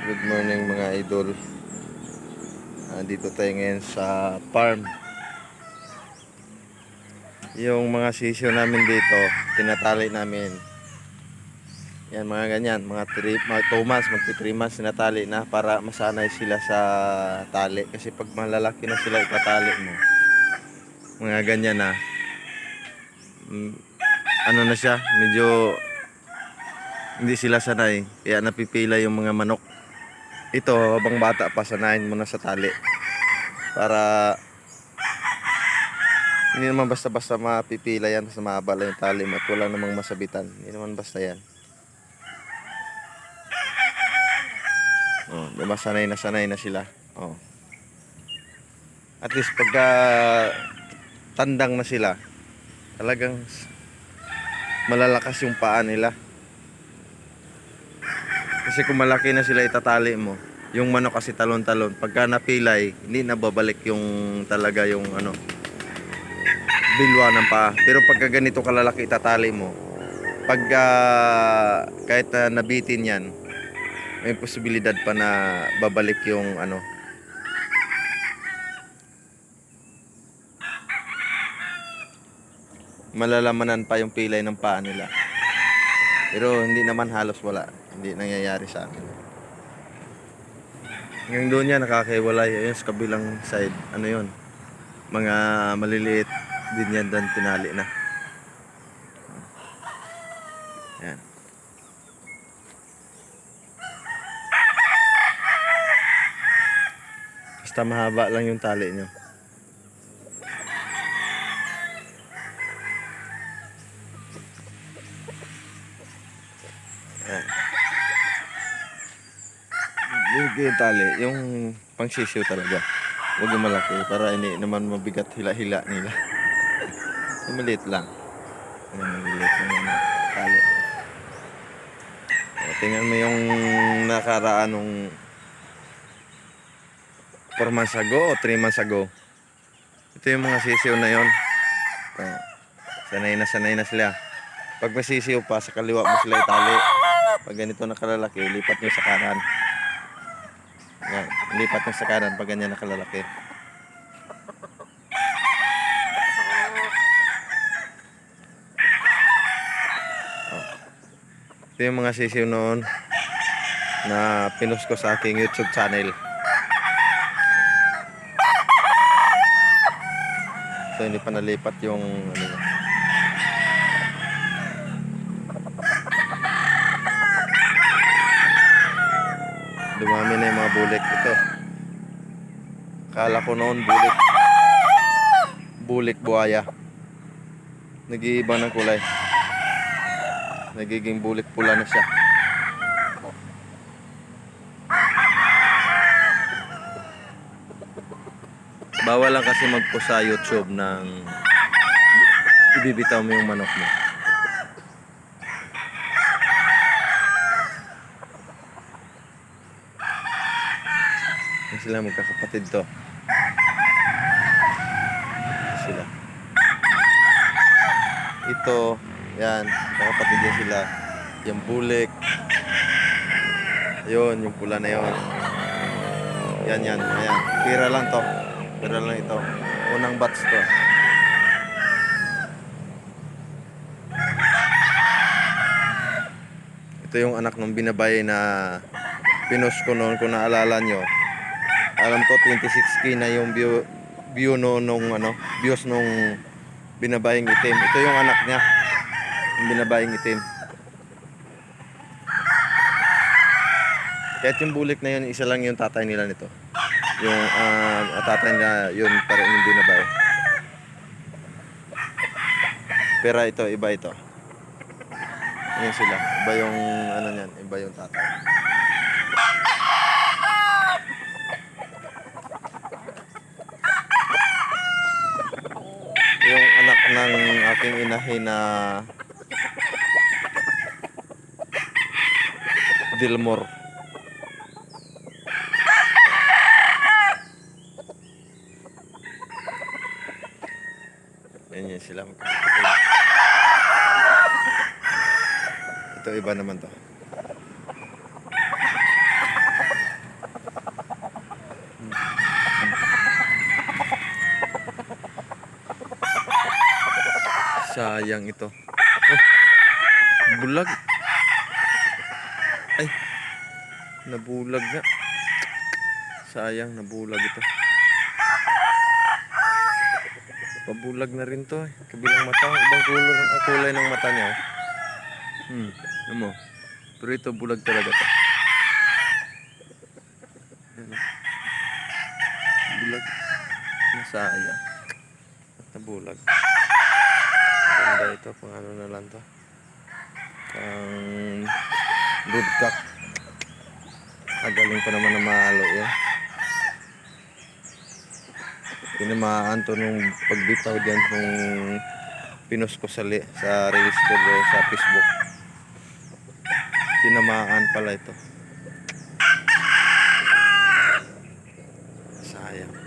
Good morning mga idol. Dito tayo ngayon sa farm. Yung mga sisyo namin dito, tinatali namin. Yan mga ganyan, mga 3 mga 2 months, magti 3 months tinatali na para masanay sila sa tali kasi pag malalaki na sila itatali mo. Mga ganyan na. Mm, ano na siya, medyo hindi sila sanay kaya napipila yung mga manok ito habang bata pa sanayin mo na sa tali. Para hindi naman basta-basta mapipila yan sa mahabala yung tali mo at wala namang masabitan. Hindi naman basta yan. Oh, diba sanay na sanay na sila. Oh. at least pagka tandang na sila talagang malalakas yung paa nila kasi kung malaki na sila itatali mo, yung manok kasi talon-talon, pagka napilay, hindi na babalik yung talaga yung ano, bilwa ng paa. Pero pagka ganito kalalaki itatali mo, pagka kahit na nabitin yan, may posibilidad pa na babalik yung ano, malalamanan pa yung pilay ng paa nila. Pero hindi naman halos wala. Hindi nangyayari sa akin. Hanggang doon yan, nakakaiwalay. Ayun sa kabilang side. Ano yun? Mga maliliit din yan doon tinali na. Yan. Basta mahaba lang yung tali nyo. Yung yung tali, yung pangsisiw talaga. Huwag yung malaki para hindi naman mabigat hila-hila nila. yung maliit lang. Yung maliit yung tali. O, tingnan mo yung nakaraan nung 4 months ago o 3 months ago. Ito yung mga sisiw na yon. Sanay na sanay na sila. Pag may sisiw pa, sa kaliwa mo sila itali. Pag ganito na kalalaki, lipat nyo sa kanan. Lipat nyo sa kanan pag ganyan na kalalaki. Oh. Ito yung mga sisiw noon na pinost ko sa aking YouTube channel. So hindi pa nalipat yung ano niya. Dumami na yung mga bulik. Kala ko noon bulik. Bulik buhaya. Nag-iiba ng kulay. Nagiging bulik pula na siya. Bawal lang kasi magpo sa YouTube ng ibibitaw mo yung manok mo. Sila magkakapatid to. Sila. Ito, yan, kakapatid yan sila. Yung bulik. Ayun, yung pula na yon. Yan, yan, ayan. Pira lang to. Pira lang ito. Unang batch to. Ito yung anak ng binabay na pinos ko noon kung naalala nyo alam ko 26k na yung view view no nung ano views nung binabayang itim. Ito yung anak niya. Yung binabayang itim. Kahit yung bulik na yun isa lang yung tatay nila nito. Yung ah, tatay na yun pero yung binabay pero ito iba ito. Yun sila. Iba yung ano niyan iba yung tatay yung anak ng aking inahin na Dilmore. Yan yan. Ito iba naman to. Sayang ito. Oh, bulag. Ay, nabulag nga. Sayang, nabulag ito. Pabulag na rin to eh. Kabilang mata, ibang kulay, ah, kulay ng mata niya. oh. Hmm, ano mo? Pero ito bulag talaga to. Oh. Bulag. Nasayang. At nabulag. Ganda ito, pang ano na lang to. Pang broodcock. Agaling pa naman na mahalo yan. Tinamaan to nung pagbitaw dyan nung pinost ko sa, sa reels ko sa Facebook. Tinamaan pala ito. Sayang.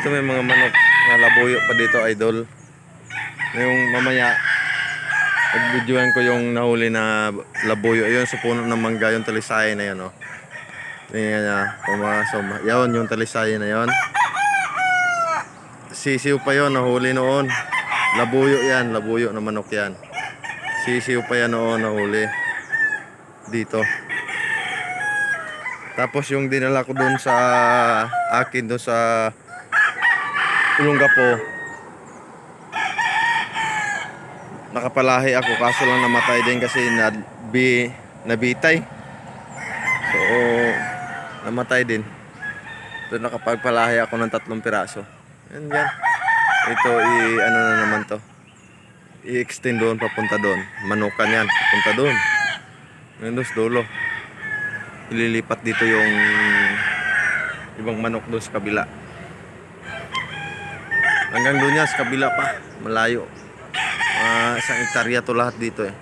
Dito may mga manok na labuyo pa dito, idol. Yung mamaya, pag-videoan ko yung nahuli na labuyo. Ayun, sa puno ng mangga, yung talisay na yun, oh. Tingnan niya, pumasok. Yun, yung talisay na yun. Sisiw pa yun, nahuli noon. Labuyo yan, labuyo na manok yan. Sisiw pa yan noon, nahuli. Dito. Tapos yung dinala ko doon sa akin doon sa Ulonggapo. Nakapalahi ako kaso lang namatay din kasi nabi, nabitay. So, namatay din. So, nakapagpalahi ako ng tatlong piraso. Yan yan. Ito, i, ano na naman to. I-extend doon, papunta doon. Manukan yan, papunta doon. Sa dulo. Ililipat dito yung ibang manok doon sa kabila. Hanggang doon yan, sa kabila pa. Malayo. Mga isang hektarya to lahat dito eh.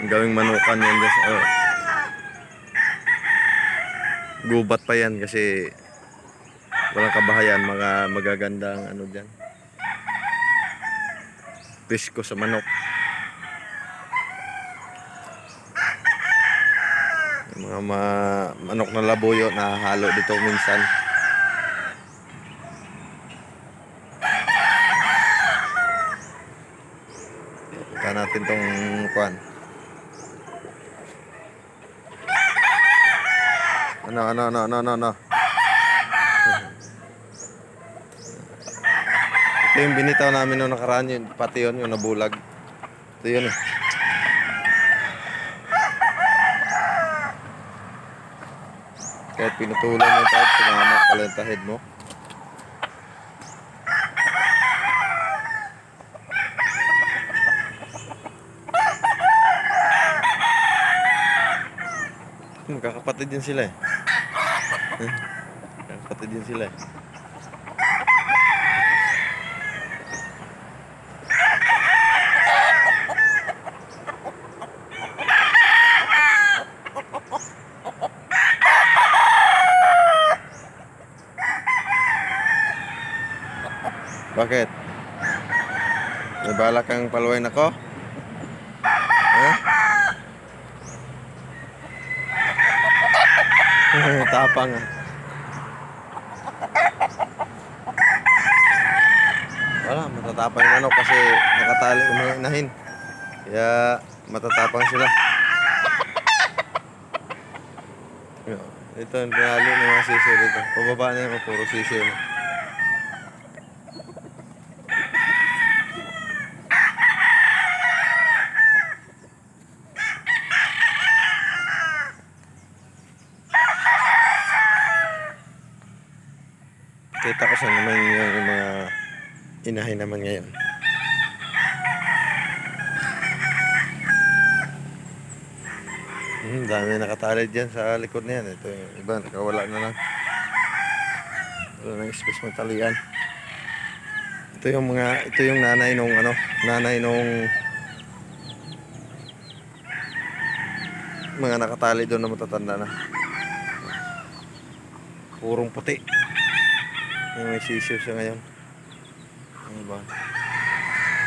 Ang gawing manukan yan sa- Oh. Gubat pa yan kasi walang kabahayan. Mga magagandang ano dyan. Pisko sa manok. Mga ma- manok na labuyo na halo dito minsan. Ika natin tong kwan. Ano, ano, ano, ano, ano, ano. Ito yung binitaw namin noong nakaraan yun. Pati yun, yung nabulag. Ito yun eh. Kahit pinutulan mo tayo, tumama pala yung tahid mo. Magkakapatid din sila eh. Magkakapatid din sila eh. Bakit? May balak kang paluwain ako? Tapang ah. Wala, matatapang yung kasi nakatali yung mga inahin. Kaya matatapang sila. Ito, ang pinalo ng mga sisiyo dito. Pababa na yung puro sisiyo na. Kita ko sa naman yung, yung mga inahin naman ngayon. Hmm, dami nakatali dyan sa likod na yan. Ito yung iba, nakawala na lang. Wala nang space magtalian. Ito yung mga, ito yung nanay nung ano, nanay nung mga nakatali doon na matatanda na. Purong puti. Yung may sisiw siya ngayon. Ano ba?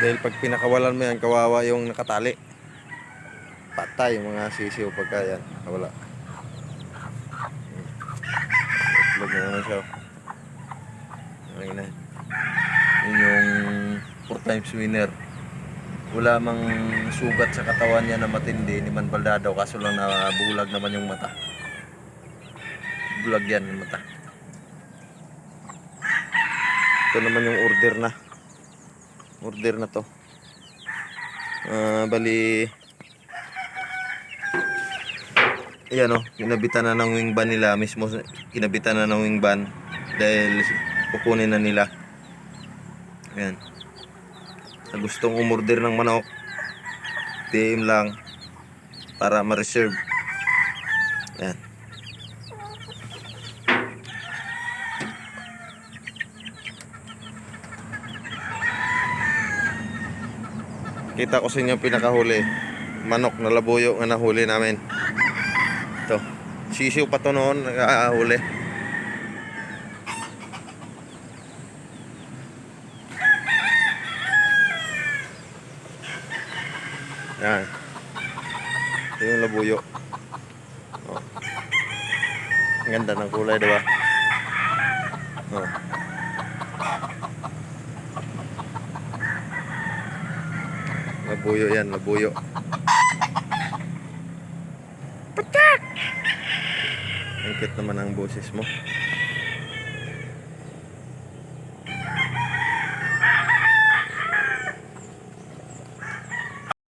Dahil pag pinakawalan mo yan, kawawa yung nakatali. Patay yung mga sisiw pagka yan. Wala. oh. Ayun na. Yun yung four times winner. Wala mang sugat sa katawan niya na matindi ni Man Baldado kaso lang na bulag naman yung mata. Bulag yan yung mata. Ito naman yung order na. Order na to. Ah, bali Ayan o, kinabitan na ng wing ban nila mismo kinabitan na ng wing ban dahil kukunin na nila. Ayan. Sa gustong umorder ng manok, DM lang para ma-reserve. Kita ko sa inyo pinakahuli. Manok na labuyo nga nahuli namin. Ito. Sisiw pa to noon, nag-aahuli. Yan. Ito yung labuyo. Oh. Ang ganda ng kulay, diba? Oh. Labuyo yan, labuyo. Patak! Ang cute naman ang boses mo.